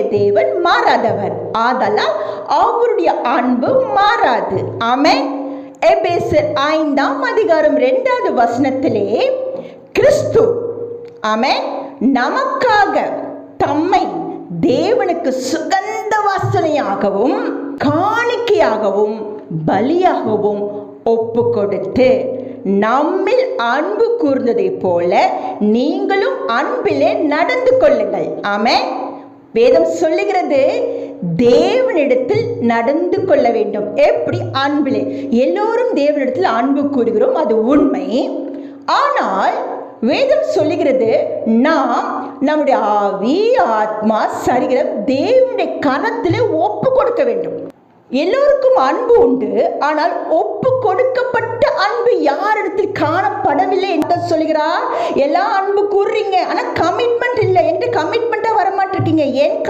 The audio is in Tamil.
தேவன் மாறாதவர். ஆதலால் அவருடைய அன்பு மாறாது. ஆமே எபேசர் ஐந்தாம் அதிகாரம் இரண்டாவது வசனத்திலே கிறிஸ்து ஆமே நமக்காக தம்மை தேவனுக்கு சுகந்த வாசனையாகவும் காணிக்கையாகவும் பலியாகவும் ஒப்பு கொடுத்து நம்மில் அன்பு கூர்ந்ததை போல நீங்களும் அன்பிலே நடந்து கொள்ளுங்கள். ஆமே வேதம் சொல்லுகிறது தேவனிடத்தில் நடந்து கொள்ள வேண்டும். எப்படி? அன்பிலே. எல்லோரும் தேவனிடத்தில் அன்பு கூறுகிறோம் அது உண்மை. ஆனால் வேதம் சொல்லுகிறது நாம் நம்முடைய ஆவி ஆத்மா சரீரம் தேவனுடைய கரத்திலே ஒப்பு கொடுக்க வேண்டும். எல்லோருக்கும் அன்பு உண்டு ஆனால் ஒப்பு கொடுக்கப்பட்ட அன்பு யாரிடத்தில் காணப்படவில்லை என்று சொல்கிறார் எல்லா அன்பு கூறுறீங்க ஏன் கமிட்மெண்ட்